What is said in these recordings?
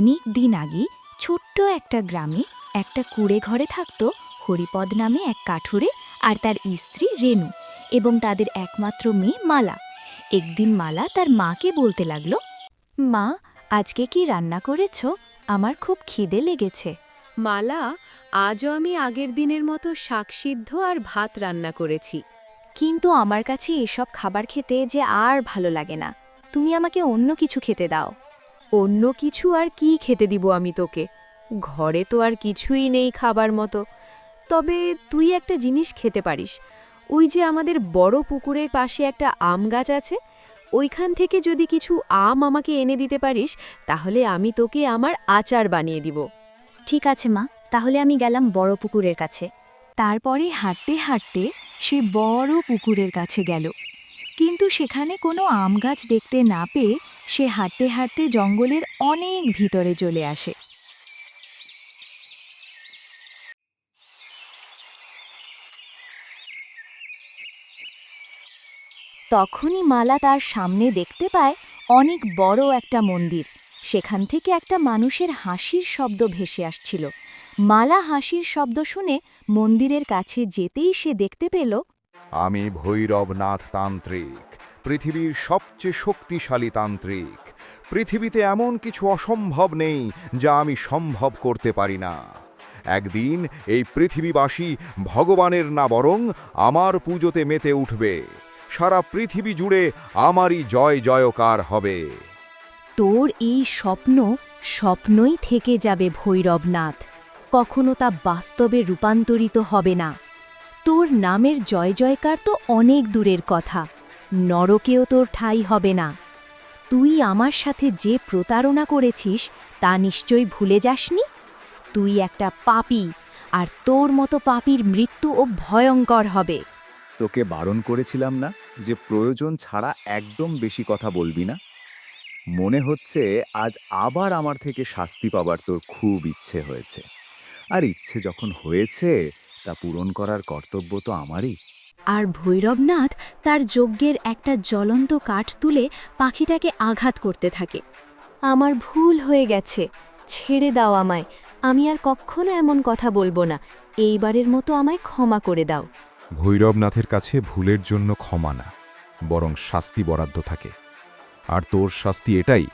অনেক দিন আগে ছোট্ট একটা গ্রামে একটা কুড়ে ঘরে থাকত হরিপদ নামে এক কাঠুরে আর তার স্ত্রী রেণু এবং তাদের একমাত্র মেয়ে মালা। একদিন মালা তার মাকে বলতে লাগল মা আজকে কি রান্না করেছ? আমার খুব খিদে লেগেছে। মালা আজও আমি আগের দিনের মতো শাকসিদ্ধ আর ভাত রান্না করেছি। কিন্তু আমার কাছে এসব খাবার খেতে যে আর ভালো লাগে না। তুমি আমাকে অন্য কিছু খেতে দাও। অন্য কিছু আর কি খেতে দিব আমি তোকে? ঘরে তো আর কিছুই নেই খাবার মতো। তবে তুই একটা জিনিস খেতে পারিস। ওই যে আমাদের বড় পুকুরের পাশে একটা আম গাছ আছে, ওইখান থেকে যদি কিছু আম আমাকে এনে দিতে পারিস, তাহলে আমি তোকে আমার আচার বানিয়ে দিব। ঠিক আছে মা, তাহলে আমি গেলাম বড় পুকুরের কাছে। তারপরে হাঁটতে হাঁটতে সে বড় পুকুরের কাছে গেল। কিন্তু সেখানে কোনো আম গাছ দেখতে না পেয়ে সে হাঁটতে হাঁটতে জঙ্গলের অনেক ভিতরে চলে আসে। তখনই মালা তার সামনে দেখতে পায় অনেক বড় একটা মন্দির। সেখান থেকে একটা মানুষের হাসির শব্দ ভেসে আসছিল। মালা হাসির শব্দ শুনে মন্দিরের কাছে যেতেই সে দেখতে পেল, আমি ভৈরবনাথ তান্ত্রিক পৃথিবীর সবচেয়ে শক্তিশালী তান্ত্রিক। পৃথিবীতে এমন কিছু অসম্ভব নেই যা আমি সম্ভব করতে পারি না। একদিন এই পৃথিবীবাসী ভগবানের না বরং আমার পুজোতে মেতে উঠবে। সারা পৃথিবী জুড়ে আমারই জয় জয়কার হবে। তোর এই স্বপ্ন স্বপ্নই থেকে যাবে, ভৈরবনাথ। কখনো তা বাস্তবে রূপান্তরিত হবে না। তোর নামের জয় জয়কার তো অনেক দূরের কথা। নরকেও তোর ঠাঁই হবে না। তুই আমার সাথে যে প্রতারণা করেছিস, তা নিশ্চয়ই ভুলে যাসনি? তুই একটা পাপি, আর তোর মতো পাপির মৃত্যু ও ভয়ঙ্কর হবে। তোকে বারণ করেছিলাম না যে প্রয়োজন ছাড়া একদম বেশি কথা বলবি না? মনে হচ্ছে আজ আবার আমার থেকে শাস্তি পাবার তোর খুব ইচ্ছে হয়েছে। আর ইচ্ছে যখন হয়েছে, তা পূরণ করার কর্তব্য তো আমারই। আর ভৈরবনাথ তার যজ্ঞের একটা জ্বলন্ত কাঠ তুলে পাখিটাকে আঘাত করতে থাকে। আমার ভুল হয়ে গেছে, ছেড়ে দাও আমায়, আমি আর কখনো এমন কথা বলব না, এইবারের মতো আমায় ক্ষমা করে দাও। ভৈরবনাথের কাছে ভুলের জন্য ক্ষমা না, বরং শাস্তি বরাদ্দ থাকে। আর তোর শাস্তি এটাই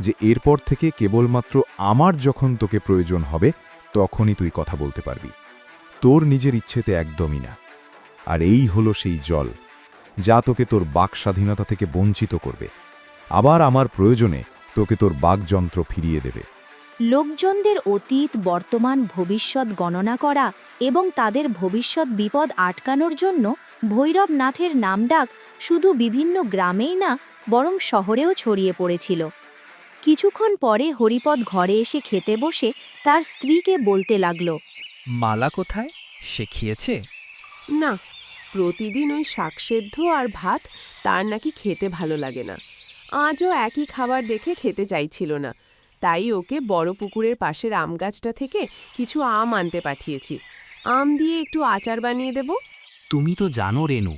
যে এরপর থেকে কেবলমাত্র আমার যখন তোকে প্রয়োজন হবে, তখনই তুই কথা বলতে পারবি। তোর নিজের ইচ্ছেতে একদমই না। আর এই হলো সেই জল যা তোকে তোর বাক স্বাধীনতা থেকে বঞ্চিত করবে। আবার আমার প্রয়োজনে তোকে তোর বাকযন্ত্র ফিরিয়ে দেবে। লোকজনদের অতীত বর্তমান ভবিষ্যৎ গণনা করা এবং তাদের ভবিষ্যৎ বিপদ আটকানোর জন্য ভৈরবনাথের নামডাক শুধু বিভিন্ন গ্রামেই না বরং শহরেও ছড়িয়ে পড়েছিল। কিছুক্ষণ পরে হরিপদ ঘরে এসে খেতে বসে তার স্ত্রীকে বলতে লাগল মালা কোথায়? সে খেয়েছে? না প্রতিদিন ওই শাকসেদ্ধ আর ভাত তার নাকি খেতে ভালো লাগে না। আজও একই খাবার দেখে খেতে চাইছিল না। তাই ওকে বড় পুকুরের পাশের আম গাছটা থেকে কিছু আম আনতে পাঠিয়েছি। আম দিয়ে একটু আচার বানিয়ে দেব? তুমি তো জানো রেনু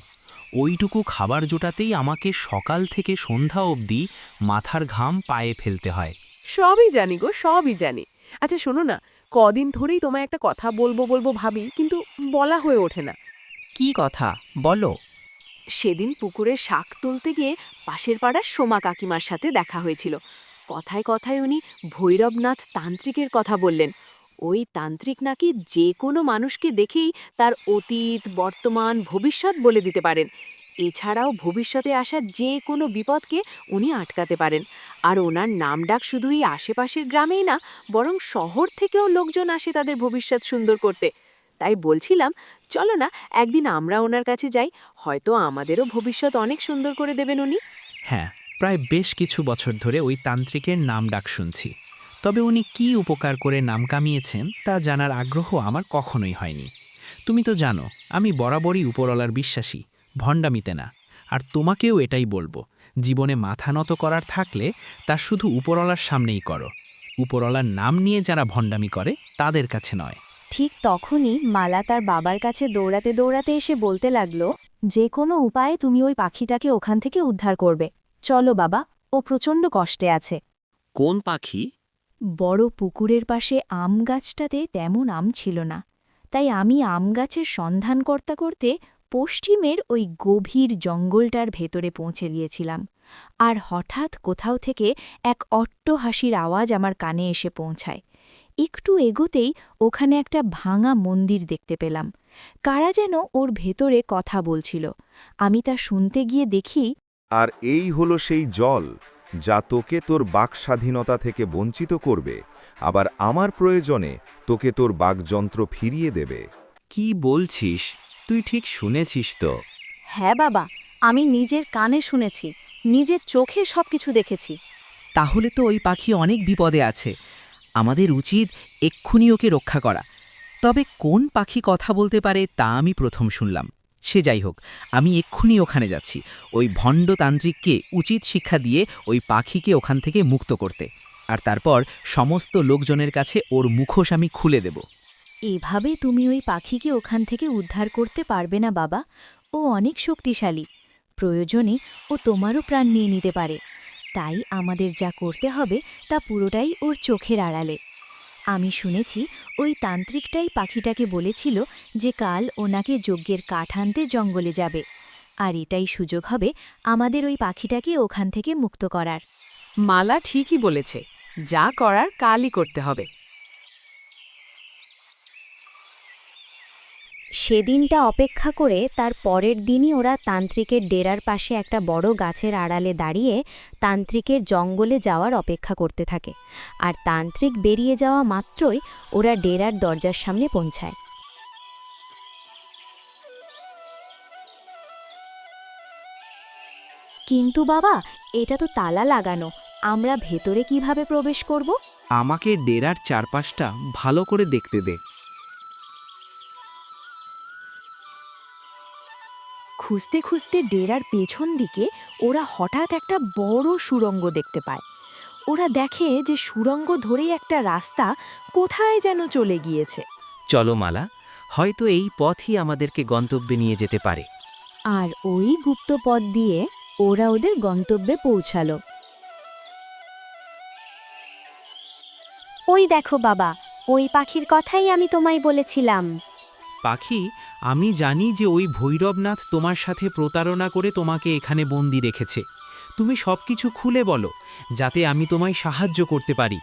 ওইটুকু খাবার জোটাতেই আমাকে সকাল থেকে সন্ধ্যা অবধি মাথার ঘাম পায়ে ফেলতে হয়। সবই জানি গো সবই জানি। আচ্ছা শোনো না কদিন ধরেই তোমায় একটা কথা বলব বলব ভাবি কিন্তু বলা হয়ে ওঠে না। কি কথা? বলো। সেদিন পুকুরে শাক তুলতে গিয়ে পাশের পাড়ার সোমা কাকিমার সাথে দেখা হয়েছিল। কথায় কথায় উনি ভৈরবনাথ তান্ত্রিকের কথা বললেন। ওই তান্ত্রিক নাকি যে কোনো মানুষকে দেখেই তার অতীত, বর্তমান, ভবিষ্যৎ বলে দিতে পারেন। এছাড়াও ভবিষ্যতে আসা যে কোনো বিপদকে উনি আটকাতে পারেন। আর ওনার নামডাক শুধু এই আশেপাশের গ্রামেই না, বরং শহর থেকেও লোকজন আসে তাদের ভবিষ্যৎ সুন্দর করতে। তাই বলছিলাম, চলো না, একদিন আমরা ওনার কাছে যাই, হয়তো আমাদেরও ভবিষ্যৎ অনেক সুন্দর করে দেবেন উনি। হ্যাঁ প্রায় বেশ কিছু বছর ধরে ওই তান্ত্রিকের নাম ডাক শুনছি। তবে উনি কি উপকার করে নাম কামিয়েছেন তা জানার আগ্রহ আমার কখনোই হয়নি। তুমি তো জানো, আমি বরাবরই উপরওয়ালার বিশ্বাসী, ভণ্ডামিতে না। আর তোমাকেও এটাই বলব, জীবনে মাথা নত করার থাকলে তা শুধু উপরওয়ালার সামনেই করো। উপরওয়ালার নাম নিয়ে যারা ভণ্ডামি করে, তাদের কাছে নয়। ঠিক তখনই মালা তার বাবার কাছে দৌড়াতে দৌড়াতে এসে বলতে লাগল যে কোনো উপায়ে তুমি ওই পাখিটাকে ওখান থেকে উদ্ধার করবে। চলো বাবা ও প্রচণ্ড কষ্টে আছে। কোন পাখি? বড় পুকুরের পাশে আম গাছটাতে তেমন আম ছিল না। তাই আমি আম গাছের সন্ধান করতে করতে পশ্চিমের ওই গভীর জঙ্গলটার ভেতরে পৌঁছে গিয়েছিলাম। আর হঠাৎ কোথাও থেকে এক অট্টহাসির আওয়াজ আমার কানে এসে পৌঁছায়। একটু এগোতেই ওখানে একটা ভাঙা মন্দির দেখতে পেলাম। কারা যেন ওর ভেতরে কথা বলছিল। আমি তা শুনতে গিয়ে দেখি আর এই হলো সেই জল যা তোকে তোর বাক স্বাধীনতা থেকে বঞ্চিত করবে। আবার আমার প্রয়োজনে তোকে তোর বাকযন্ত্র ফিরিয়ে দেবে। কি বলছিস? তুই ঠিক শুনেছিস তো? হ্যাঁ বাবা আমি নিজের কানে শুনেছি নিজের চোখে সবকিছু দেখেছি। তাহলে তো ওই পাখি অনেক বিপদে আছে। আমাদের উচিত এক্ষুনি ওকে রক্ষা করা। তবে কোন পাখি কথা বলতে পারে তা আমি প্রথম শুনলাম। সে যাই হোক, আমি এক্ষুনি ওখানে যাচ্ছি। ওই ভণ্ডতান্ত্রিককে উচিত শিক্ষা দিয়ে ওই পাখিকে ওখান থেকে মুক্ত করতে। আর তারপর সমস্ত লোকজনের কাছে ওর মুখোশ আমি খুলে দেব। এভাবে তুমি ওই পাখিকে ওখান থেকে উদ্ধার করতে পারবে না বাবা। ও অনেক শক্তিশালী। প্রয়োজনে ও তোমারও প্রাণ নিয়ে নিতে পারে। তাই আমাদের যা করতে হবে তা পুরোটাই ওর চোখের আড়ালে। আমি শুনেছি ওই তান্ত্রিকটাই পাখিটাকে বলেছিল যে কাল ওনাকে যজ্ঞের কাঠ আনতে জঙ্গলে যাবে। আর এটাই সুযোগ হবে আমাদের ওই পাখিটাকে ওখান থেকে মুক্ত করার। মালা ঠিকই বলেছে। যা করার কালই করতে হবে। সেদিনটা অপেক্ষা করে তার পরের দিনই ওরা তান্ত্রিকের ডেরার পাশে একটা বড় গাছের আড়ালে দাঁড়িয়ে তান্ত্রিকের জঙ্গলে যাওয়ার অপেক্ষা করতে থাকে। আর তান্ত্রিক বেরিয়ে যাওয়া মাত্রই ওরা ডেরার দরজার সামনে পৌঁছায়। কিন্তু বাবা, এটা তো তালা লাগানো। আমরা ভেতরে কীভাবে প্রবেশ করব? আমাকে ডেরার চারপাশটা ভালো করে দেখতে দে। খুঁজতে খুঁজতে ডেরার পেছন দিকে ওরা হঠাৎ একটা বড় সুরঙ্গ দেখতে পায়। ওরা দেখে যে সুরঙ্গ ধরেই একটা রাস্তা কোথায় যেন চলে গিয়েছে। চলো মালা হয়তো এই পথই আমাদেরকে গন্তব্যে নিয়ে যেতে পারে। আর ওই গুপ্ত পথ দিয়ে ওরা ওদের গন্তব্যে পৌঁছালো। ওই দেখো বাবা ওই পাখির কথাই আমি তোমায় বলেছিলাম। পাখি আমি জানি যে ওই ভৈরবনাথ তোমার সাথে প্রতারণা করে তোমাকে এখানে বন্দি রেখেছে। তুমি সবকিছু খুলে বলো, যাতে আমি তোমায় সাহায্য করতে পারি।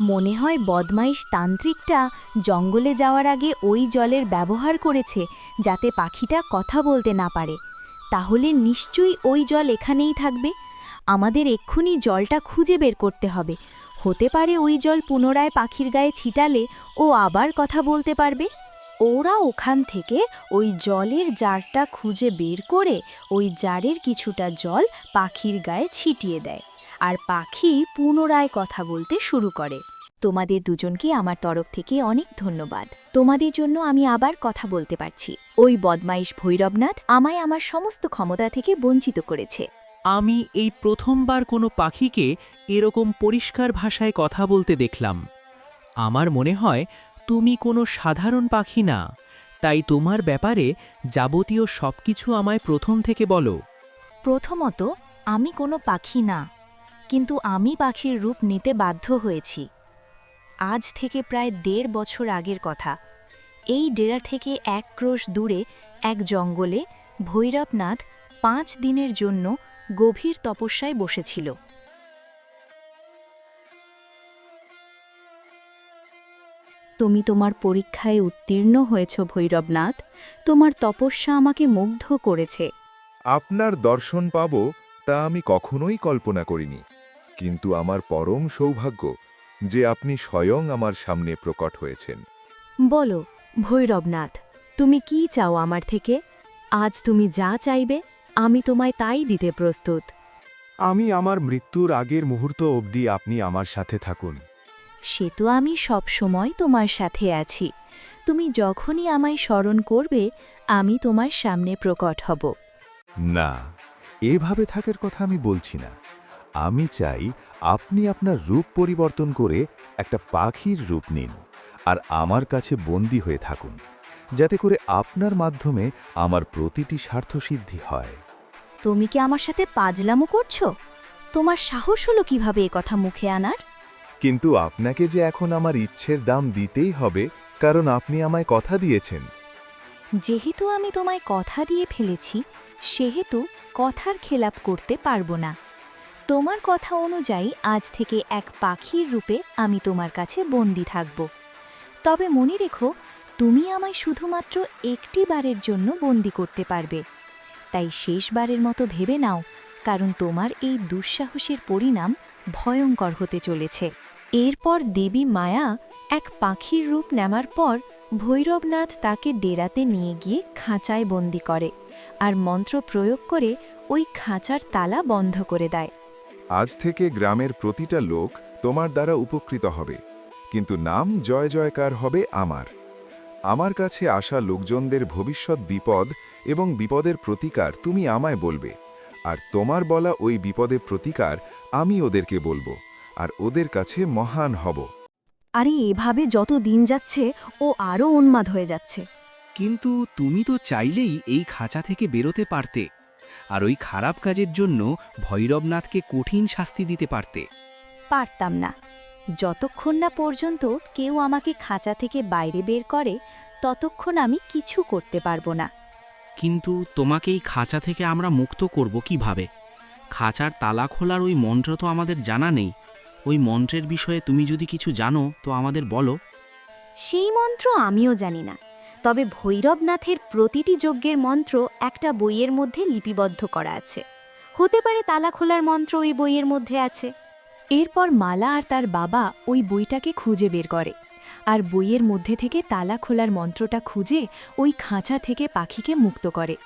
মনে হয় বদমাইশ তান্ত্রিকটা জঙ্গলে যাওয়ার আগে ওই জলের ব্যবহার করেছে, যাতে পাখিটা কথা বলতে না পারে। তাহলে নিশ্চয়ই ওই জল এখানেই থাকবে। আমাদের এক্ষুনি জলটা খুঁজে বের করতে হবে। হতে পারে ওই জল পুনরায় পাখির গায়ে ছিটালে ও আবার কথা বলতে পারবে? ওরা ওখান থেকে ওই জলের জারটা খুঁজে বের করে ওই জারের কিছুটা জল পাখির গায়ে ছিটিয়ে দেয় আর পাখি পুনরায় কথা বলতে শুরু করে। তোমাদের দুজনকে আমার তরফ থেকে অনেক ধন্যবাদ। তোমাদের জন্য আমি আবার কথা বলতে পারছি। ওই বদমাইশ ভৈরবনাথ আমায় আমার সমস্ত ক্ষমতা থেকে বঞ্চিত করেছে। আমি এই প্রথমবার কোনো পাখিকে এরকম পরিষ্কার ভাষায় কথা বলতে দেখলাম। আমার মনে হয় তুমি কোনো সাধারণ পাখি না, তাই তোমার ব্যাপারে যাবতীয় সবকিছু আমায় প্রথম থেকে বলো। প্রথমত, আমি কোনো পাখি না, কিন্তু আমি পাখির রূপ নিতে বাধ্য হয়েছি। আজ থেকে প্রায় দেড় বছর আগের কথা। এই ডেরা থেকে এক ক্রোশ দূরে এক জঙ্গলে ভৈরবনাথ পাঁচ দিনের জন্য গভীর তপস্যায় বসেছিল। তুমি তোমার পরীক্ষায় উত্তীর্ণ হয়েছ ভৈরবনাথ। তোমার তপস্যা আমাকে মুগ্ধ করেছে। আপনার দর্শন পাব তা আমি কখনোই কল্পনা করিনি। কিন্তু আমার পরম সৌভাগ্য যে আপনি স্বয়ং আমার সামনে প্রকট হয়েছেন। বলো ভৈরবনাথ তুমি কি চাও আমার থেকে? আজ তুমি যা চাইবে আমি তোমায় তাই দিতে প্রস্তুত। আমি আমার মৃত্যুর আগের মুহূর্ত অবধি আপনি আমার সাথে থাকুন। সে তো আমি সব সময় তোমার সাথে আছি। তুমি যখনই আমায় স্মরণ করবে আমি তোমার সামনে প্রকট হব। না এভাবে থাকার কথা আমি বলছি না। আমি চাই আপনি আপনার রূপ পরিবর্তন করে একটা পাখির রূপ নিন আর আমার কাছে বন্দী হয়ে থাকুন যাতে করে আপনার মাধ্যমে আমার প্রতিটি স্বার্থসিদ্ধি হয়। তুমি কি আমার সাথে পাজলামো করছ? তোমার সাহস হলো কীভাবে এ কথা মুখে আনার? কিন্তু আপনাকে যে এখন আমার ইচ্ছের দাম দিতেই হবে কারণ আপনি আমায় কথা দিয়েছেন। যেহেতু আমি তোমায় কথা দিয়ে ফেলেছি সেহেতু কথার খেলাপ করতে পারব না। তোমার কথা অনুযায়ী আজ থেকে এক পাখির রূপে আমি তোমার কাছে বন্দি থাকব। তবে মনে রেখো তুমি আমায় শুধুমাত্র একটি বারের জন্য বন্দি করতে পারবে। তাই শেষবারের মতো ভেবে নাও, কারণ তোমার এই দুঃসাহসের পরিণাম ভয়ঙ্কর হতে চলেছে। এরপর দেবী মায়া এক পাখির রূপ নেওয়ার পর ভৈরবনাথ তাকে ডেরাতে নিয়ে গিয়ে খাঁচায় বন্দি করে আর মন্ত্র প্রয়োগ করে ওই খাঁচার তালা বন্ধ করে দেয়। আজ থেকে গ্রামের প্রতিটা লোক তোমার দ্বারা উপকৃত হবে, কিন্তু নাম জয় জয়কার হবে আমার। আমার কাছে আসা লোকজনদের ভবিষ্যৎ বিপদ এবং বিপদের প্রতিকার তুমি আমায় বলবে। আর তোমার বলা ওই বিপদের প্রতিকার আমি ওদেরকে বলব আর ওদের কাছে মহান হব। আরে এভাবে যত দিন যাচ্ছে ও আরও উন্মাদ হয়ে যাচ্ছে। কিন্তু তুমি তো চাইলেই এই খাঁচা থেকে বেরোতে পারতে আর ওই খারাপ কাজের জন্য ভৈরবনাথকে কঠিন শাস্তি দিতে পারতে। পারতাম না। যতক্ষণ না পর্যন্ত কেউ আমাকে খাঁচা থেকে বাইরে বের করে ততক্ষণ আমি কিছু করতে পারব না। কিন্তু তোমাকে এই খাঁচা থেকে আমরা মুক্ত করব কীভাবে? খাঁচার তালা খোলার ওই মন্ত্র তো আমাদের জানা নেই। ওই মন্ত্রের বিষয়ে তুমি যদি কিছু জানো, তো আমাদের বলো। সেই মন্ত্র আমিও জানি না। তবে ভৈরবনাথের প্রতিটি যজ্ঞের মন্ত্র একটা বইয়ের মধ্যে লিপিবদ্ধ করা আছে। হতে পারে তালা খোলার মন্ত্র ওই বইয়ের মধ্যে আছে। এরপর মালা আর তার বাবা ওই বইটাকে খুঁজে বের করে। আর বইয়ের মধ্যে থেকে তালা খোলার মন্ত্রটা খুঁজে ওই খাঁচা থেকে পাখিকে মুক্ত করে।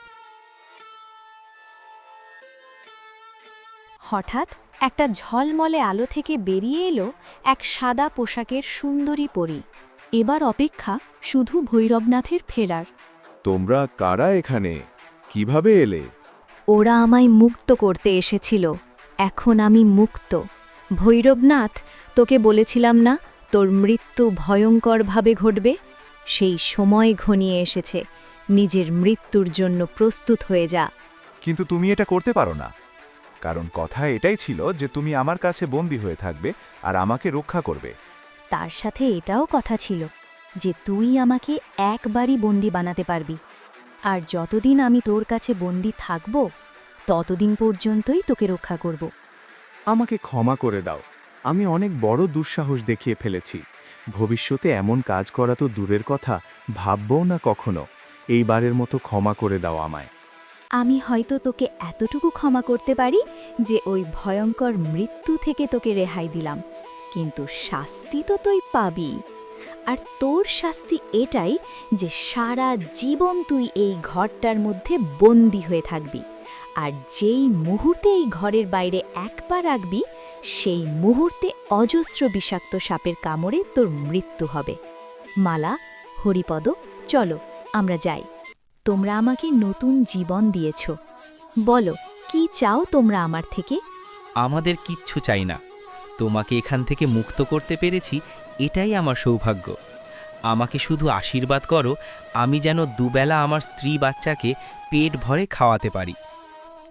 হঠাৎ একটা ঝলমলে আলো থেকে বেরিয়ে এলো এক সাদা পোশাকের সুন্দরী পরী। এবার অপেক্ষা শুধু ভৈরবনাথের ফেরার। তোমরা কারা এখানে? কীভাবে এলে? ওরা আমায় মুক্ত করতে এসেছিল। এখন আমি মুক্ত। ভৈরবনাথ তোকে বলেছিলাম না তোর মৃত্যু ভয়ঙ্করভাবে ঘটবে সেই সময় ঘনিয়ে এসেছে নিজের মৃত্যুর জন্য প্রস্তুত হয়ে যা। কিন্তু তুমি এটা করতে পারো না। কারণ কথা এটাই ছিল যে তুমি আমার কাছে বন্দী হয়ে থাকবে আর আমাকে রক্ষা করবে। তার সাথে এটাও কথা ছিল যে তুই আমাকে একবারই বন্দি বানাতে পারবি। আর যতদিন আমি তোর কাছে বন্দি থাকব ততদিন পর্যন্তই তোকে রক্ষা করব। আমাকে ক্ষমা করে দাও। আমি অনেক বড় দুঃসাহস দেখিয়ে ফেলেছি। ভবিষ্যতে এমন কাজ করা তো দূরের কথা, ভাববও না কখনো। এইবারের মতো ক্ষমা করে দাও আমায়। আমি হয়তো তোকে এতটুকু ক্ষমা করতে পারি যে ওই ভয়ঙ্কর মৃত্যু থেকে তোকে রেহাই দিলাম। কিন্তু শাস্তি তো তুই পাবি। আর তোর শাস্তি এটাই যে সারা জীবন তুই এই ঘরটার মধ্যে বন্দি হয়ে থাকবি। আর যেই মুহূর্তে এই ঘরের বাইরে এক পা রাখবি সেই মুহূর্তে অজস্র বিষাক্ত সাপের কামড়ে তোর মৃত্যু হবে। মালা, হরিপদ, চলো, আমরা যাই। তোমরা আমাকে নতুন জীবন দিয়েছ। বলো, কি চাও তোমরা আমার থেকে? আমাদের কিচ্ছু চাই না। তোমাকে এখান থেকে মুক্ত করতে পেরেছি, এটাই আমার সৌভাগ্য। আমাকে শুধু আশীর্বাদ করো, আমি যেন দুবেলা আমার স্ত্রী বাচ্চাকে পেট ভরে খাওয়াতে পারি।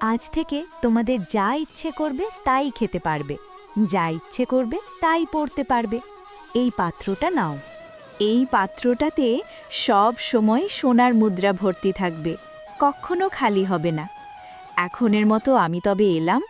আজ থেকে তোমাদের যা ইচ্ছে করবে তাই খেতে পারবে। যা ইচ্ছে করবে তাই পড়তে পারবে। এই পাত্রটা নাও। এই পাত্রটাতে সব সময় সোনার মুদ্রা ভর্তি থাকবে। কখনো খালি হবে না। এখনের মতো আমি তবে এলাম।